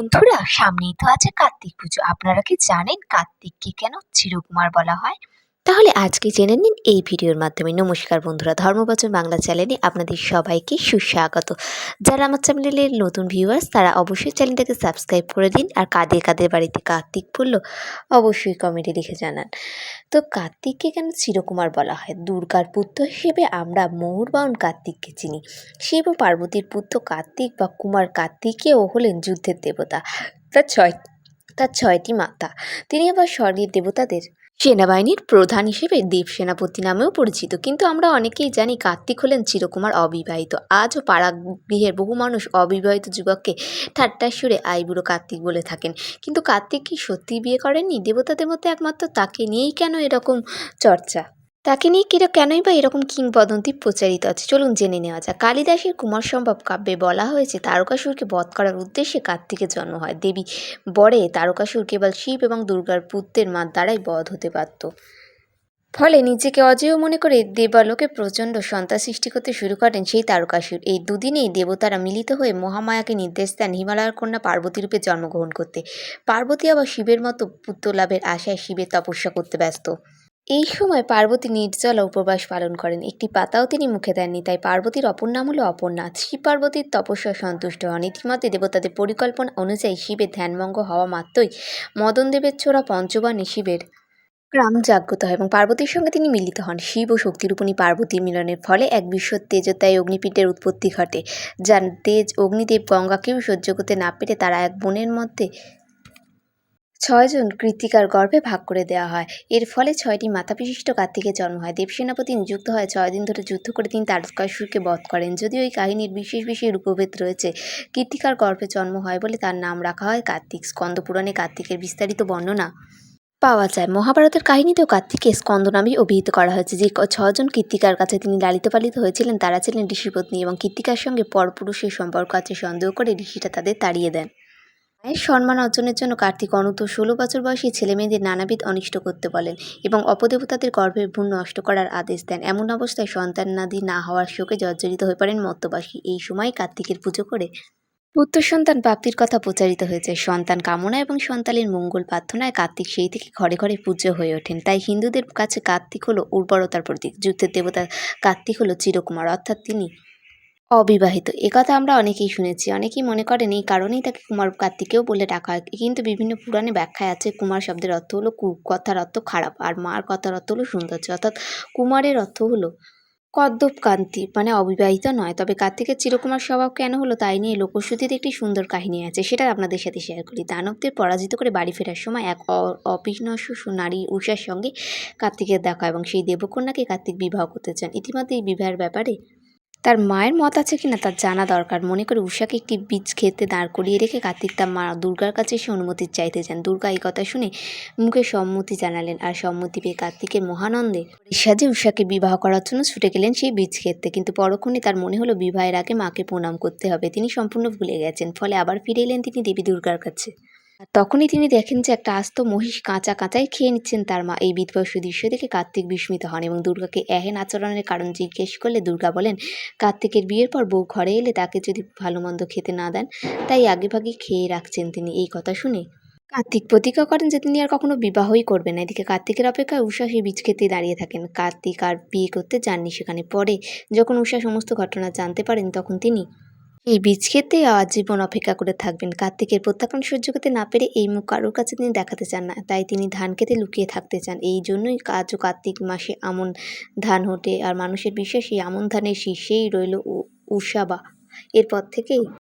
বন্ধুরা সামনেই তো আছে কার্তিক পুজো। আপনারা কি জানেন কার্তিককে কেন চিরকুমার বলা হয়? তাহলে আজকে জেনে নিন এই ভিডিওর মাধ্যমে নমস্কার বন্ধুরা, ধর্মবচন বাংলা চ্যানেলে আপনাদের সবাইকে সুস্বাগত। যারা আমার চ্যানেলের নতুন ভিউয়ার্স তারা অবশ্যই চ্যানেলটাকে সাবস্ক্রাইব করে দিন আর কাদের কাদের বাড়িতে কার্তিক পড়ল অবশ্যই কমেন্টে লিখে জানান। তো কার্তিককে কেন চিরকুমার বলা হয়? দুর্গার পুত্র হিসেবে আমরা ময়ূরবাহন কার্তিককে চিনি। শিব পার্বতীর পুত্র কার্তিক বা কুমার কার্তিকেও হলেন যুদ্ধের দেবতা। তার ছয়, তার ছয়টি মাতা। তিনি আবার স্বর্গের দেবতাদের সেনাবাহিনীর প্রধান হিসেবে দ্বীপ সেনাপতি নামেও পরিচিত। কিন্তু আমরা অনেকেই জানি কার্তিক হলেন চিরকুমার অবিবাহিত। আজও পাড়াগৃহের বহু মানুষ অবিবাহিত যুবককে ঠাট্টা সুরে আইবুড়ো কার্তিক বলে থাকেন। কিন্তু কার্তিক কি সত্যিই বিয়ে করেননি? দেবতাদের মধ্যে একমাত্র তাকে নিয়েই কেন এরকম চর্চা? তাকে নিয়ে কিরা কেনই বা এরকম কিংবদন্তি প্রচারিত আছে? চলুন জেনে নেওয়া যাক। কালিদাসের কুমার সম্ভব কাব্যে বলা হয়েছে তারকাসুরকে বধ করার উদ্দেশ্যে কার্তিকের জন্ম হয়। দেবী বরে তারকাসুর কেবল শিব এবং দুর্গার পুত্রের মার দ্বারাই বধ হতে পারত। ফলে নিজেকে অজেয় মনে করে দেবালোকে প্রচণ্ড সন্তান সৃষ্টি করতে শুরু করেন সেই তারকাসুর এই দুদিনেই দেবতারা মিলিত হয়ে মহামায়াকে নির্দেশ দেন হিমালয়ের কন্যা পার্বতী রূপে জন্মগ্রহণ করতে। পার্বতী আবার শিবের মতো পুত্র লাভের আশায় শিবের তপস্যা করতে ব্যস্ত। এই সময় পার্বতী নির্জলা উপবাস পালন করেন। একটি পাতাও তিনি মুখে দেননি, তাই পার্বতীর অপর নাম হলো অপরনাথ শিব পার্বতীর তপস্যা সন্তুষ্ট হন। ইতিমধ্যে দেবতাদের পরিকল্পনা অনুযায়ী শিবের ধ্যানভঙ্গ হওয়া মাত্রই মদনদেবের ছোড়া পঞ্চবাণী শিবের গ্রাম জাগ্রত হয় এবং পার্বতীর সঙ্গে তিনি মিলিত হন। শিব ও শক্তিরূপণী পার্বতীর মিলনের ফলে এক বিশ্ব তেজোত্যায় অগ্নিপীঠের উৎপত্তি ঘটে, যার তেজ অগ্নিদেব গঙ্গাকেও সহ্য করতে না পেরে তারা এক বনের মধ্যে ছয়জন কৃতিকার গর্ভে ভাগ করে দেওয়া হয়। এর ফলে ছয়টি মাথাবিশিষ্ট কার্তিকের জন্ম হয়। দেবসেনাপতি নিযুক্ত হয় ছয় দিন ধরে যুদ্ধ করে তিনি তারকাসুরকে বধ করেন। যদিও এই কাহিনীর বিশেষ বিশেষ রূপভেদ রয়েছে, কৃতিকার গর্ভে জন্ম হয় বলে তার নাম রাখা হয় কার্তিক। স্কন্দপুরাণে কার্তিকের বিস্তারিত বর্ণনা পাওয়া যায়। মহাভারতের কাহিনীতেও কার্তিককে স্কন্দ নামেই অভিহিত করা হয়েছে। যে ছজন কৃত্তিকার কাছে তিনি লালিত পালিত হয়েছিলেন, তারা ছিলেন ঋষিপত্নী এবং কৃত্তিকার সঙ্গে পরপুরুষের সম্পর্ক আছে। সন্দেহ করে ঋষিটা তাদের তাড়িয়ে দেন। মায়ের সম্মান অর্জনের জন্য কার্তিক অনূত ষোলো বছর বয়সী ছেলেমেয়েদের নানাবিধ অনিষ্ট করতে বলেন এবং অপদেবতাদের গর্ভের ভ্রূণ নষ্ট করার আদেশ দেন। এমন অবস্থায় সন্তানাদি না হওয়ার শোকে জর্জরিত হয়ে পড়েন মত্তবাসী এই সময় কার্তিকের পুজো করে পুত্র সন্তান প্রাপ্তির কথা প্রচারিত হয়েছে। সন্তান কামনা এবং সন্তানের মঙ্গল প্রার্থনায় কার্তিক সেই থেকে ঘরে ঘরে পূজ্য হয়ে ওঠেন। তাই হিন্দুদের কাছে কার্তিক হলো উর্বরতার প্রতীক। যুদ্ধের দেবতা কার্তিক হলো চিরকুমার। অর্থাৎ তিনি অবিবাহিত। একথা আমরা অনেকেই শুনেছি। অনেকেই মনে করেন এই কারণেই তাকে কুমার কার্তিকেও বলে ডাকা হয়। কিন্তু বিভিন্ন পুরাণে ব্যাখ্যায় আছে, কুমার শব্দের অর্থ হলো কু কথার অর্থ খারাপ আর মার কথার অর্থ হলো সৌন্দর্য। অর্থাৎ কুমারের অর্থ হলো কদ্দপ কান্তি মানে অবিবাহিত নয়। তবে কার্তিকের চিরকুমার স্বভাব কেন হলো তাই নিয়ে লোকশ্রুতিতে একটি সুন্দর কাহিনী আছে, সেটা আপনাদের সাথে শেয়ার করি। দানবদের পরাজিত করে বাড়ি ফেরার সময় এক অ- অবিনশ্বর নারী উষার সঙ্গে কার্তিকের দেখা এবং সেই দেবকন্যাকে কার্তিক বিবাহ করতে চান। ইতিমধ্যে এই বিবাহের ব্যাপারে তার মায়ের মত আছে কিনা তার জানা দরকার। মনে করে উষাকে একটি বীজ খেতে দাঁড় করিয়ে রেখে কার্তিক তার মা দুর্গার কাছে সে অনুমতি চাইতে যান। দুর্গা এই কথা শুনে মুখে সম্মতি জানালেন আর সম্মতি পেয়ে কার্তিকের মহানন্দে সাজে উষাকে বিবাহ করার জন্য ছুটে গেলেন সেই বীজ খেতে কিন্তু পরক্ষণে তার মনে হলো বিবাহের আগে মাকে প্রণাম করতে হবে। তিনি সম্পূর্ণ ভুলে গেছেন, ফলে আবার ফিরে এলেন তিনি দেবী দুর্গার কাছে। তখনই তিনি দেখেন যে একটা আস্ত মহিষ কাঁচা কাঁচাই খেয়ে নিচ্ছেন তার মা। এই বিধ্বস্ত দৃশ্য দেখে কার্তিক বিস্মিত হন এবং দুর্গাকে এহেন আচরণের কারণ জিজ্ঞেস করলে দুর্গা বলেন, কার্তিকের বিয়ের পর বউ ঘরে এলে তাকে যদি ভালো মন্দ খেতে না দেন, তাই আগেভাগে খেয়ে রাখছেন তিনি। এই কথা শুনে কার্তিক প্রতিজ্ঞা করেন যে তিনি আর কখনো বিবাহই করবেন না। এদিকে কার্তিকের অপেক্ষায় উষা সেই বীজ খেতে দাঁড়িয়ে থাকেন। কার্তিক আর বিয়ে করতে যাননি। সেখানে পরে যখন উষা সমস্ত ঘটনা জানতে পারেন, তখন তিনি এই বীজ খেতে আজীবন অপেক্ষা করে থাকবেন। কার্তিকের প্রত্যাখ্যান সহ্য করতে না পেরে এই মুখ কারোর কাছে তিনি দেখাতে চান না। তাই তিনি ধান খেতে লুকিয়ে থাকতে চান। এই জন্যই আজও কার্তিক মাসে আমন ধান হতে আর মানুষের বিশ্বাস, এই আমন ধানের শীর্ষেই রইল উষাবা এরপর থেকেই